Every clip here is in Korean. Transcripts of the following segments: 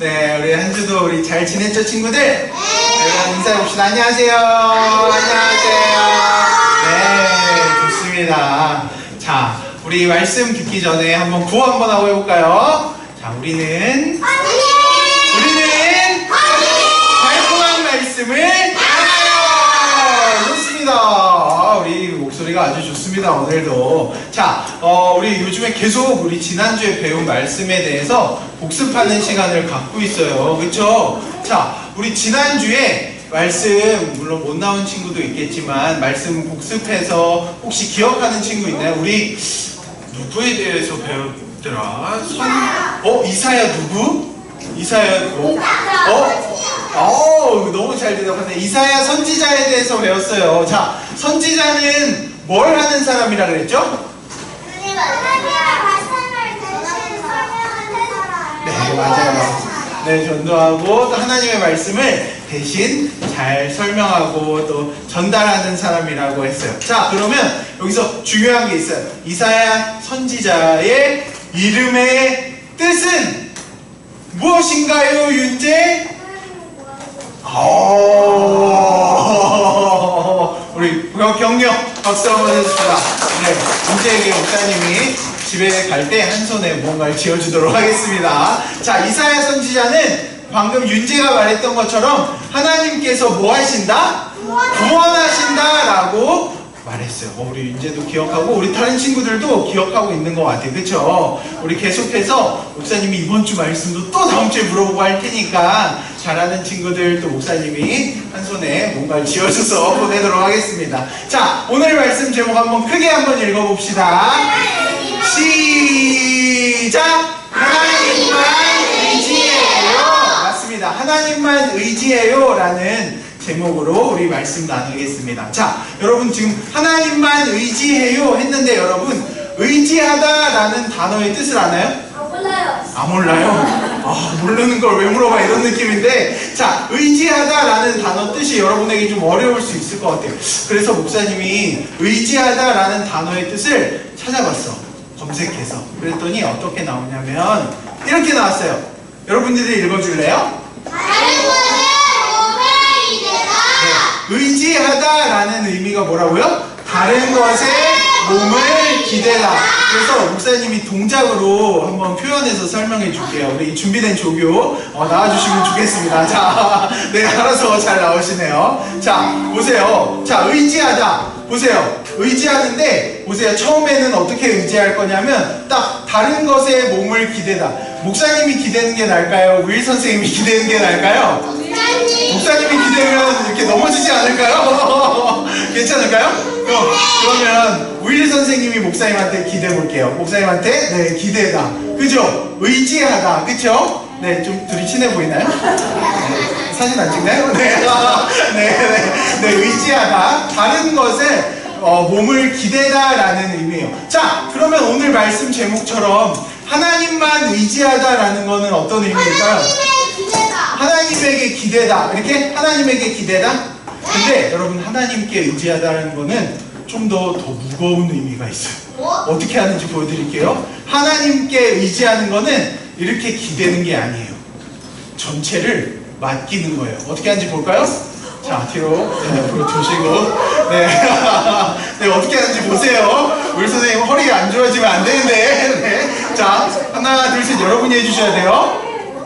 네, 우리 한 주도 우리 잘 지냈죠, 친구들? 네. 여러분 인사해봅시다. 안녕하세요. 안녕하세요. 네, 좋습니다. 자, 우리 말씀 듣기 전에 한번 구호 한번 하고 해볼까요? 자, 우리는, 우리는 달콤한 말씀을. 좋습니다. 아, 우리 목소리가 아주 좋습니다. 오늘도. 자, 어, 우리 요즘에 계속 우리 지난주에 배운 말씀에 대해서 복습하는 시간을 갖고 있어요. 그쵸? 자, 우리 지난주에 말씀, 물론 못 나온 친구도 있겠지만, 말씀 복습해서 혹시 기억하는 친구 있나요? 우리 누구에 대해서 배웠더라? 선, 어, 이사야 누구? 이사야, 뭐? 어? 어, 너무 잘 대답하네. 이사야 선지자에 대해서 배웠어요. 자, 선지자는 뭘 하는 사람이라 그랬죠? 네, 맞아요. 네, 전도하고 또 하나님의 말씀을 대신 잘 설명하고 또 전달하는 사람이라고 했어요. 자, 그러면 여기서 중요한 게 있어요. 이사야 선지자의 이름의 뜻은 무엇인가요, 윤재? 오, 우리 경력 박수 한번 해주시다. 네, 문재에게 목사님이 집에 갈 때 한 손에 뭔가를 쥐어주도록 하겠습니다. 자, 이사야 선지자는 방금 윤재가 말했던 것처럼 하나님께서 뭐 하신다? 구원하신다 라고 말했어요. 어, 우리 윤재도 기억하고 우리 다른 친구들도 기억하고 있는 것 같아요. 그쵸? 우리 계속해서 목사님이 이번 주 말씀도 또 다음 주에 물어보고 할 테니까 잘하는 친구들 또 목사님이 한 손에 뭔가를 쥐어줘서 보내도록 하겠습니다. 자, 오늘 말씀 제목 한번 크게 한번 읽어봅시다. 시작! 하나님만 의지해요. 맞습니다. 하나님만 의지해요. 라는 제목으로 우리 말씀 나누겠습니다. 자, 여러분 지금 하나님만 의지해요 했는데 여러분 의지하다라는 단어의 뜻을 아나요? 아 몰라요? 아 모르는 걸 왜 물어봐 이런 느낌인데 자 의지하다라는 단어 뜻이 여러분에게 좀 어려울 수 있을 것 같아요 그래서 목사님이 의지하다라는 단어의 뜻을 찾아봤어 검색해서 그랬더니 어떻게 나오냐면 이렇게 나왔어요 여러분들이 읽어줄래요? 의지하다라는 의미가 뭐라고요? 다른 것에 몸을 기대다. 그래서 목사님이 동작으로 한번 표현해서 설명해 줄게요. 우리 준비된 조교 어, 나와주시면 좋겠습니다. 자, 네, 알아서 잘 나오시네요. 자, 보세요. 자, 의지하다. 보세요. 의지하는데, 보세요. 처음에는 어떻게 의지할 거냐면, 딱 다른 것에 몸을 기대다. 목사님이 기대는 게 나을까요? 우일 선생님이 기대는 게 나을까요? 목사님이 기대면 이렇게 넘어지지 않을까요? 괜찮을까요? 그럼, 그러면 우일 선생님이 목사님한테 기대 볼게요. 목사님한테 네 기대다. 그죠? 의지하다. 그쵸? 네, 좀 둘이 친해 보이나요? 네, 사진 안 찍나요? 네, 네, 의지하다. 다른 것에 어, 몸을 기대다라는 의미예요. 자, 그러면 오늘 말씀 제목처럼 하나님만 의지하다라는 거는 어떤 의미일까요? 하나님에게 기대다. 이렇게 하나님에게 기대다. 근데 여러분 하나님께 의지하다라는 거는 좀 더 더 무거운 의미가 있어요. 어떻게 하는지 보여드릴게요. 하나님께 의지하는 거는 이렇게 기대는 게 아니에요. 전체를 맡기는 거예요. 어떻게 하는지 볼까요? 자, 뒤로, 네, 앞으로 두시고, 네. 네, 어떻게 하는지 보세요. 우리 선생님 허리가 안 좋아지면 안 되는데, 네. 자, 하나, 둘, 셋, 여러분이 해주셔야 돼요.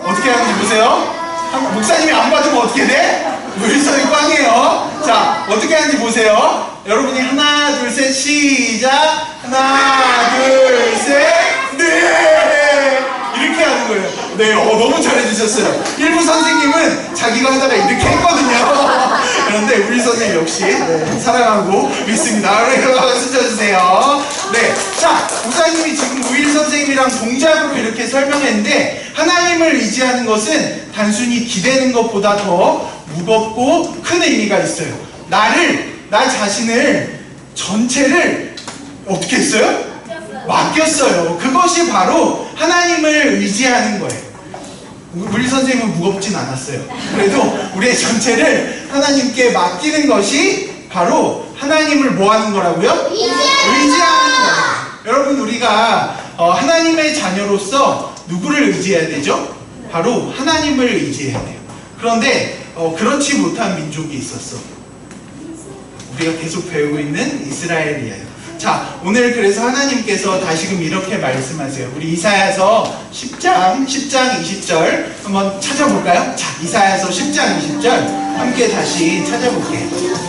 어떻게 하는지 보세요. 한- 목사님이 안 봐주면 어떻게 돼? 우리 선생님 꽝이에요. 자, 어떻게 하는지 보세요. 여러분이 하나, 둘, 셋, 시작. 하나, 둘, 셋, 네! 이렇게 하는 거예요. 네, 어, 너무 잘해주셨어요. 일부 선생님은 자기가 하다가 이렇게 했거든요. 그런데 우리 선생님 역시 네, 사랑하고 믿습니다. 그래서 박수 쳐주세요. 네, 자, 목사님이 지금 우일 선생님이랑 동작으로 이렇게 설명했는데 하나님을 의지하는 것은 단순히 기대는 것보다 더 무겁고 큰 의미가 있어요. 나를, 나 자신을 전체를 어떻게 했어요? 맡겼어요. 그것이 바로 하나님을 의지하는 거예요. 우리 선생님은 무겁진 않았어요. 그래도 우리의 전체를 하나님께 맡기는 것이 바로 하나님을 뭐 하는 거라고요? 의지하는 거예요. 여러분, 우리가 어, 하나님의 자녀로서 누구를 의지해야 되죠? 바로 하나님을 의지해야 돼요. 그런데 어, 그렇지 못한 민족이 있었어. 우리가 계속 배우고 있는 이스라엘이에요. 자, 오늘 그래서 하나님께서 다시금 이렇게 말씀하세요. 우리 이사야서 10장, 10장 20절 한번 찾아볼까요? 자, 이사야서 10장 20절 함께 다시 찾아볼게요.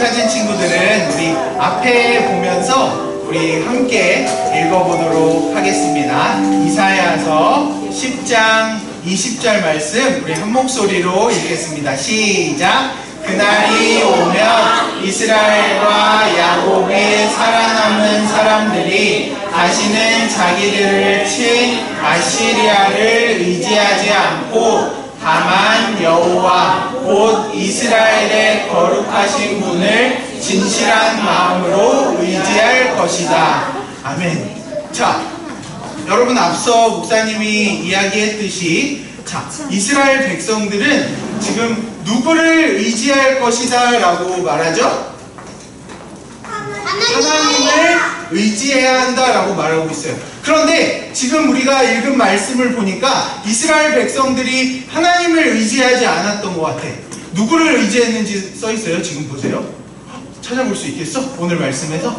찾은 친구들은 우리 앞에 보면서 우리 함께 읽어보도록 하겠습니다. 이사야서 10장 20절 말씀 우리 한 목소리로 읽겠습니다. 시작. 그날이 오면 이스라엘과 야곱의 살아남은 사람들이 다시는 자기들을 친 아시리아를 의지하지 않고 다만 여호와 곧 이스라엘의 거룩하신 분을 진실한 마음으로 의지할 것이다. 아멘. 자, 여러분 앞서 목사님이 이야기했듯이 자 이스라엘 백성들은 지금 누구를 의지할 것이다 라고 말하죠? 하나님을 의지해야 한다라고 말하고 있어요. 그런데 지금 우리가 읽은 말씀을 보니까 이스라엘 백성들이 하나님을 의지하지 않았던 것 같아. 누구를 의지했는지 써 있어요. 지금 보세요. 찾아볼 수 있겠어? 오늘 말씀에서?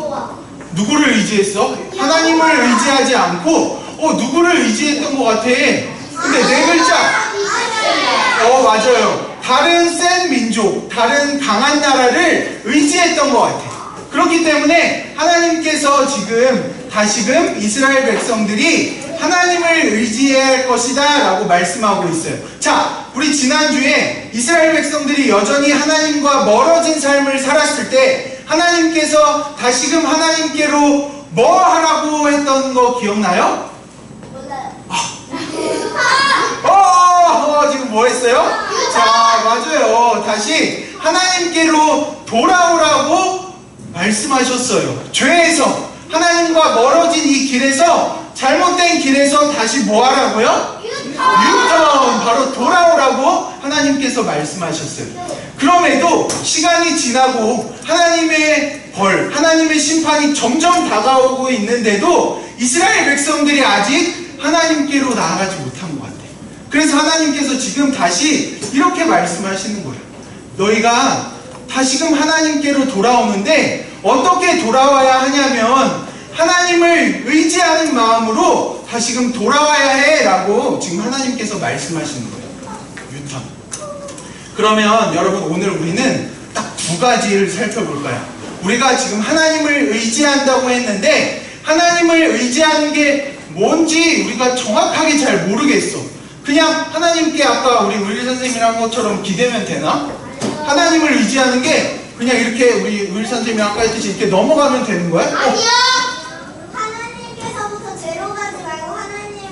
누구를 의지했어? 하나님을 의지하지 않고 어 누구를 의지했던 것 같아. 근데 네 글자. 어 맞아요. 다른 센 민족, 다른 강한 나라를 의지했던 것 같아. 그렇기 때문에 하나님께서 지금 다시금 이스라엘 백성들이 하나님을 의지해야 할 것이다 라고 말씀하고 있어요. 자, 우리 지난주에 이스라엘 백성들이 여전히 하나님과 멀어진 삶을 살았을 때 하나님께서 다시금 하나님께로 뭐 하라고 했던 거 기억나요? 어, 어, 지금 뭐 했어요? 자, 맞아요. 다시 하나님께로 돌아오라고 말씀하셨어요. 죄에서 하나님과 멀어진 이 길에서 잘못된 길에서 다시 뭐 하라고요? 유턴 바로 돌아오라고 하나님께서 말씀하셨어요. 그럼에도 시간이 지나고 하나님의 벌, 하나님의 심판이 점점 다가오고 있는데도 이스라엘 백성들이 아직 하나님께로 나아가지 못한 것 같아요. 그래서 하나님께서 지금 다시 이렇게 말씀하시는 거예요. 너희가 다시금 하나님께로 돌아오는데 어떻게 돌아와야 하냐면 하나님을 의지하는 마음으로 다시금 돌아와야 해 라고 지금 하나님께서 말씀하시는 거예요. 유턴. 그러면 여러분 오늘 우리는 딱 두 가지를 살펴볼까요? 우리가 지금 하나님을 의지한다고 했는데 하나님을 의지하는 게 뭔지 우리가 정확하게 잘 모르겠어. 그냥 하나님께 아까 우리 의리 선생님이랑 한 것처럼 기대면 되나? 하나님을 의지하는 게 그냥 이렇이 우리 의리 선생님이 아까 했듯이 이렇게 넘어가면 되는 거야? 어, 아니요. 하나님께서부터 제로 가지 말고 하나님께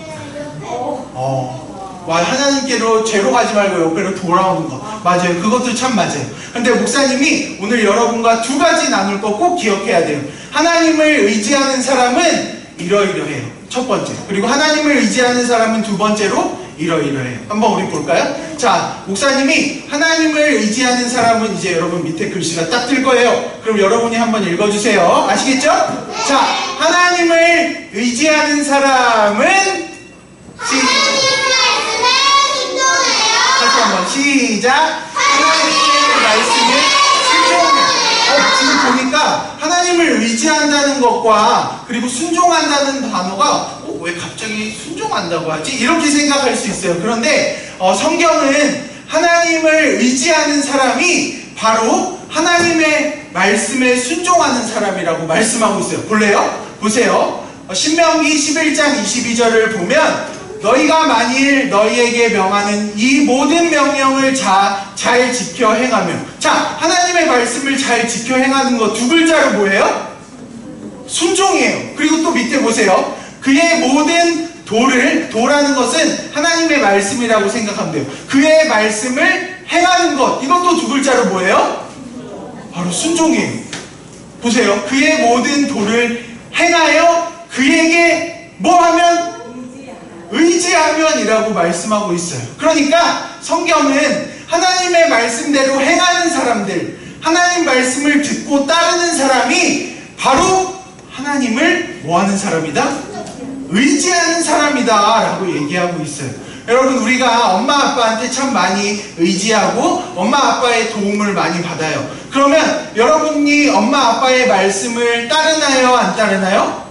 옆에. 어, 와, 하나님께로 죄로 가지 말고 옆으로 돌아오는 거. 맞아요. 그것도 참 맞아요. 근데 목사님이 오늘 여러분과 두 가지 나눌 거 꼭 기억해야 돼요. 하나님을 의지하는 사람은 이러이러해요. 첫 번째. 그리고 하나님을 의지하는 사람은 두 번째로 이러이러해요. 한번 우리 볼까요? 자, 목사님이 하나님을 의지하는 사람은 이제 여러분 밑에 글씨가 딱 뜰 거예요. 그럼 여러분이 한번 읽어주세요. 아시겠죠? 자, 하나님을 의지하는 사람은 시, 하나님의 말씀에 순종해요. 다시 한번 시작. 하나님의 말씀에 순종해. 어, 지금 보니까 하나님을 의지한다는 것과 그리고 순종한다는 단어가 어, 어, 왜 갑자기 순종한다고 하지? 이렇게 생각할 수 있어요. 그런데 어, 성경은 하나님을 의지하는 사람이 바로 하나님의 말씀에 순종하는 사람이라고 말씀하고 있어요. 볼래요? 보세요. 어, 신명기 11장 22절을 보면 너희가 만일 너희에게 명하는 이 모든 명령을 자, 잘 지켜 행하며 자 하나님의 말씀을 잘 지켜 행하는 거 두 글자로 뭐예요? 순종이에요. 그리고 또 밑에 보세요. 그의 모든 도를 도라는 것은 하나님의 말씀이라고 생각하면 돼요. 그의 말씀을 행하는 것 이것도 두 글자로 뭐예요? 바로 순종이에요. 보세요. 그의 모든 도를 행하여 그에게 뭐 하면 의지하면이라고 말씀하고 있어요. 그러니까 성경은 하나님의 말씀대로 행하는 사람들, 하나님 말씀을 듣고 따르는 사람이 바로 하나님을 뭐 하는 사람이다? 의지하는 사람이다 라고 얘기하고 있어요. 여러분 우리가 엄마 아빠한테 참 많이 의지하고 엄마 아빠의 도움을 많이 받아요. 그러면 여러분이 엄마 아빠의 말씀을 따르나요? 안 따르나요?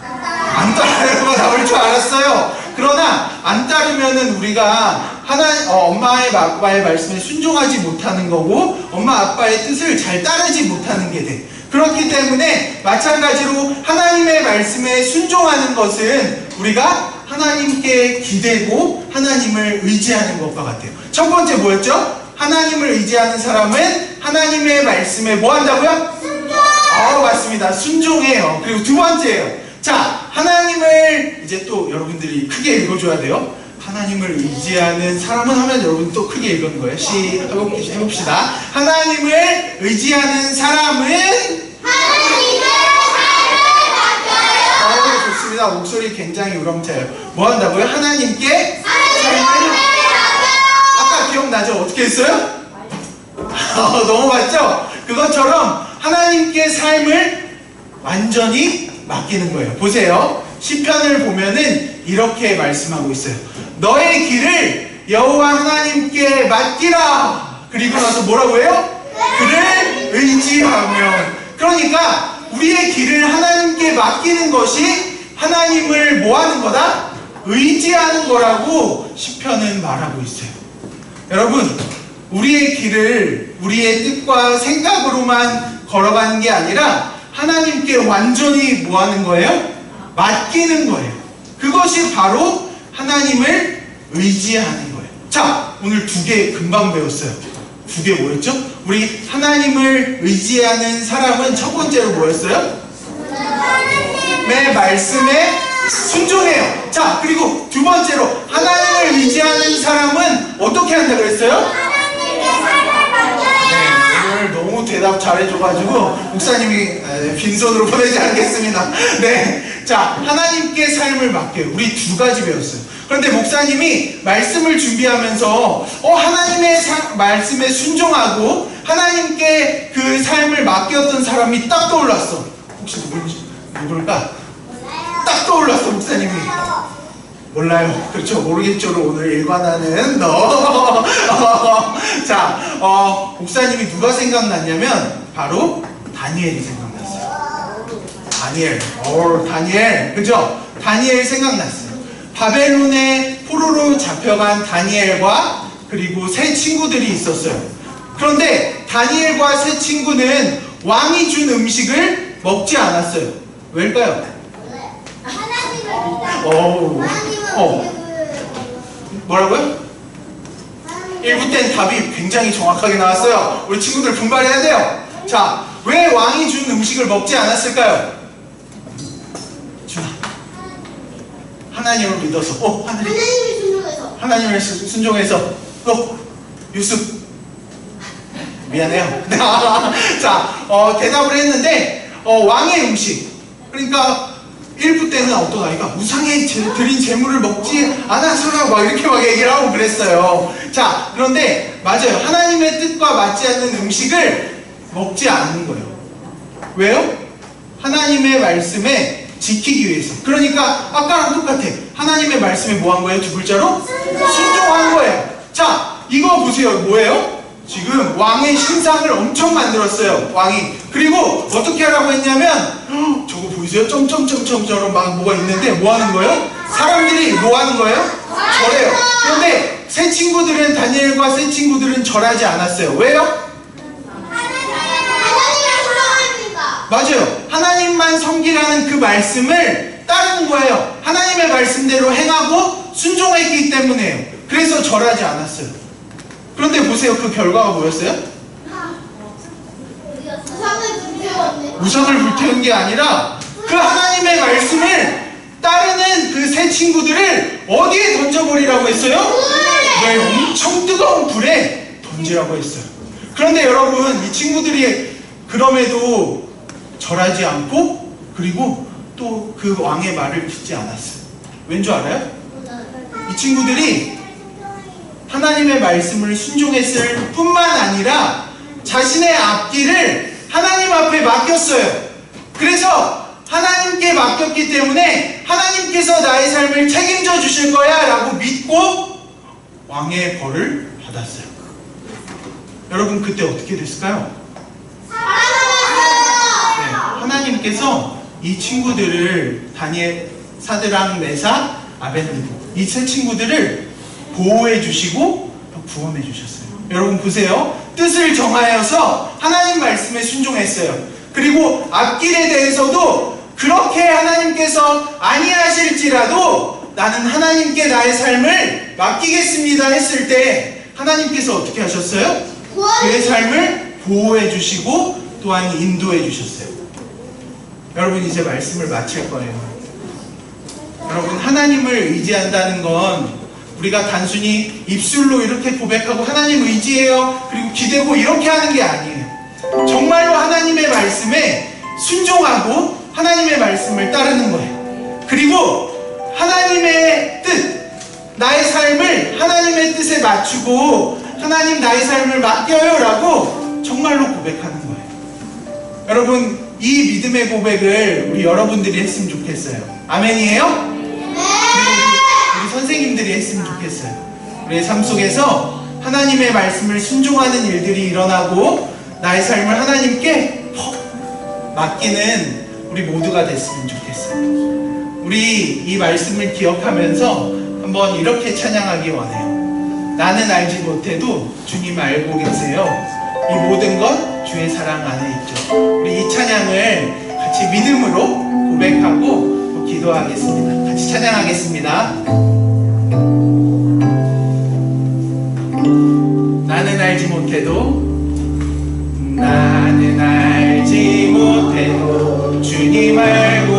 안 따르는 나올 줄 알았어요. 그러나 안 따르면은 우리가 하나 어, 엄마의 아빠의 말씀에 순종하지 못하는 거고 엄마 아빠의 뜻을 잘 따르지 못하는 게 돼. 그렇기 때문에 마찬가지로 하나님의 말씀에 순종하는 것은 우리가 하나님께 기대고 하나님을 의지하는 것과 같아요. 첫 번째 뭐였죠? 하나님을 의지하는 사람은 하나님의 말씀에 뭐 한다고요? 순종! 아 맞습니다. 순종해요. 그리고 두 번째예요. 자, 하나님을 이제 또 여러분들이 크게 읽어줘야 돼요. 하나님을 의지하는 사람은 하면 여러분 또 크게 읽은 거예요. 시 해봅- 해봅시다. 하나님을 의지하는 사람은 삶을 맡겨요! 어, 좋습니다. 목소리 굉장히 우렁차요. 뭐 한다고요? 하나님께 맡겨요! 아까 기억나죠? 어떻게 했어요? 어, 너무 맞죠? 그것처럼 하나님께 삶을 완전히 맡기는 거예요. 보세요. 시편을 보면은 이렇게 말씀하고 있어요. 너의 길을 여호와 하나님께 맡기라. 그리고 나서 뭐라고 해요? 그를 의지하며. 그러니까 우리의 길을 하나님께 맡기는 것이 하나님을 뭐 하는 거다? 의지하는 거라고 시편은 말하고 있어요. 여러분, 우리의 길을 우리의 뜻과 생각으로만 걸어가는 게 아니라 하나님께 완전히 뭐 하는 거예요? 맡기는 거예요. 그것이 바로 하나님을 의지하는 거예요. 자, 오늘 두 개 금방 배웠어요. 두 개 뭐였죠? 우리 하나님을 의지하는 사람은 첫 번째로 뭐였어요? 내 말씀에 순종해요. 자, 그리고 두 번째로 하나님을 의지하는 사람은 어떻게 한다 그랬어요? 너무 대답 잘해줘가지고 목사님이 에, 빈손으로 보내지 않겠습니다. 네, 자 하나님께 삶을 맡겨요. 우리 두 가지 배웠어요. 그런데 목사님이 말씀을 준비하면서 어 하나님의 사- 말씀에 순종하고 하나님께 그 삶을 맡겼던 사람이 딱 떠올랐어. 혹시 누구지? 누굴까? 딱 떠올랐어 목사님이. 몰라요. 그렇죠. 모르겠죠로 오늘 일관하는 너. 자, 어, 목사님이 누가 생각났냐면 바로 다니엘이 생각났어요. 다니엘. 어, 다니엘. 그죠? 다니엘 생각났어요. 바벨론의 포로로 잡혀간 다니엘과 그리고 세 친구들이 있었어요. 그런데 다니엘과 세 친구는 왕이 준 음식을 먹지 않았어요. 왜일까요? 어우. 어. 그- 뭐라고요? 하나님을 1부 땐 답이 굉장히 정확하게 나왔어요. 우리 친구들 분발해야 돼요. 자, 왜 왕이 준 음식을 먹지 않았을까요? 준아. 하나님을 믿어서. 어, 하나님. 하나님을 순종해서 하나님을 순- 순종해서. 어, 유습. 미안해요. 자, 어, 대답을 했는데, 어, 왕의 음식. 그러니까, 1부 때는 어떤 아이가 우상에 제- 드린 재물을 먹지 않아서라 막 이렇게 막 얘기를 하고 그랬어요. 자, 그런데 맞아요. 하나님의 뜻과 맞지 않는 음식을 먹지 않는 거예요. 왜요? 하나님의 말씀에 지키기 위해서. 그러니까 아까랑 똑같아. 하나님의 말씀에 뭐 한 거예요? 두 글자로? 순종한 거예요. 자, 이거 보세요. 뭐예요? 지금 왕의 신상을 엄청 만들었어요. 왕이. 그리고 어떻게 하라고 했냐면 헉, 저거 보이세요? 점점점점처럼 막 뭐가 있는데 뭐 하는 거예요? 사람들이 뭐 하는 거예요? 절해요. 그런데 새 친구들은 다니엘과 새 친구들은 절하지 않았어요. 왜요? 맞아요. 하나님만 섬기라는 그 말씀을 따르는 거예요. 하나님의 말씀대로 행하고 순종했기 때문에요. 그래서 절하지 않았어요. 그런데 보세요. 그 결과가 뭐였어요? 우상을 불태운 게 아니라 그 하나님의 말씀을 따르는 그새 친구들을 어디에 던져버리라고 했어요? 네, 엄청 뜨거운 불에 던지라고 했어요. 그런데 여러분, 이 친구들이 그럼에도 절하지 않고 그리고 또 그 왕의 말을 듣지 않았어요. 왠 줄 알아요? 이 친구들이 하나님의 말씀을 순종했을 뿐만 아니라 자신의 앞길을 하나님 앞에 맡겼어요. 그래서 하나님께 맡겼기 때문에 하나님께서 나의 삶을 책임져 주실 거야 라고 믿고 왕의 벌을 받았어요. 여러분 그때 어떻게 됐을까요? 네, 하나님께서 이 친구들을 다니엘, 사드랑, 메사, 아벤느고 이 세 친구들을 보호해 주시고 또 구원해 주셨어요. 여러분 보세요. 뜻을 정하여서 하나님 말씀에 순종했어요. 그리고 앞길에 대해서도 그렇게 하나님께서 아니하실지라도 나는 하나님께 나의 삶을 맡기겠습니다 했을 때 하나님께서 어떻게 하셨어요? 그의 삶을 보호해 주시고 또한 인도해 주셨어요. 여러분 이제 말씀을 마칠 거예요. 여러분 하나님을 의지한다는 건 우리가 단순히 입술로 이렇게 고백하고 하나님 의지해요 그리고 기대고 이렇게 하는 게 아니에요. 정말로 하나님의 말씀에 순종하고 하나님의 말씀을 따르는 거예요. 그리고 하나님의 뜻, 나의 삶을 하나님의 뜻에 맞추고 하나님 나의 삶을 맡겨요 라고 정말로 고백하는 거예요. 여러분 이 믿음의 고백을 우리 여러분들이 했으면 좋겠어요. 아멘이에요? 우리 선생님들이 했으면 좋겠어요. 우리의 삶 속에서 하나님의 말씀을 순종하는 일들이 일어나고 나의 삶을 하나님께 퍽 맡기는 우리 모두가 됐으면 좋겠어요. 우리 이 말씀을 기억하면서 한번 이렇게 찬양하기 원해요. 나는 알지 못해도 주님 알고 계세요. 이 모든 것 주의 사랑 안에 있죠. 우리 이 찬양을 같이 믿음으로 고백하고 또 기도하겠습니다. 같이 찬양하겠습니다. 나는 알지 못해도 나는 알지 못해도 주님 알고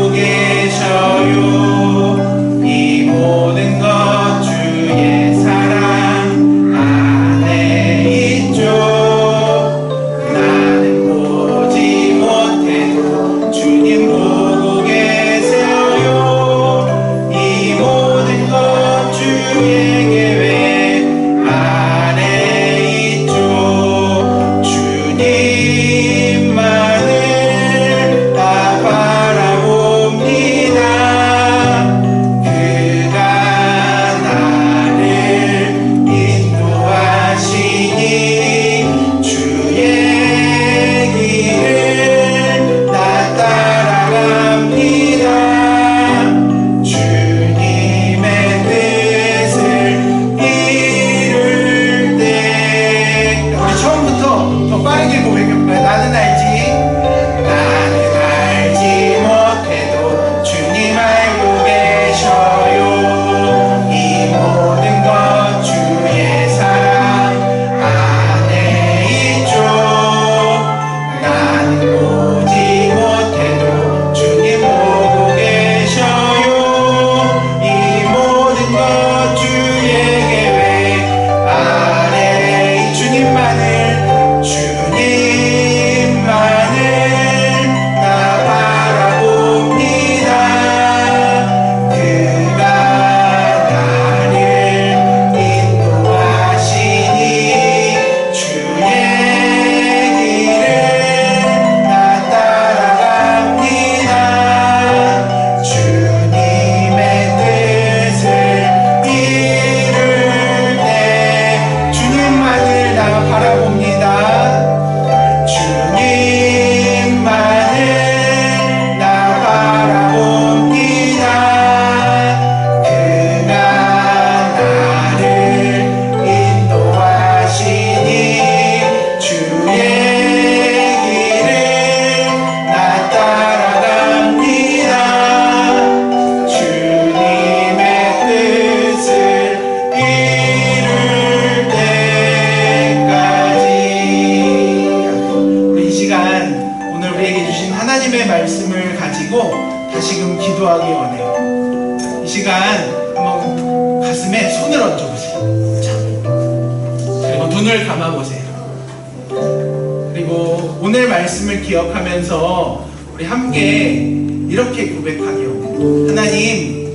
오늘 말씀을 기억하면서 우리 함께 이렇게 고백하기요. 하나님,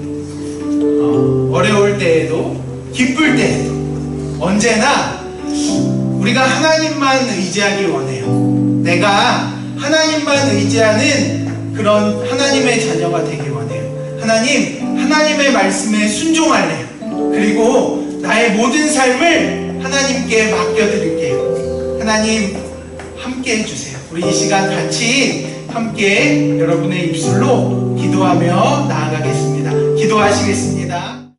어, 어려울 때에도, 기쁠 때에도, 언제나 우리가 하나님만 의지하길 원해요. 내가 하나님만 의지하는 그런 하나님의 자녀가 되길 원해요. 하나님, 하나님의 말씀에 순종할래요. 그리고 나의 모든 삶을 하나님께 맡겨드릴게요. 하나님, 함께 해주세요. 우리 이 시간 같이 함께 여러분의 입술로 기도하며 나아가겠습니다. 기도하시겠습니다.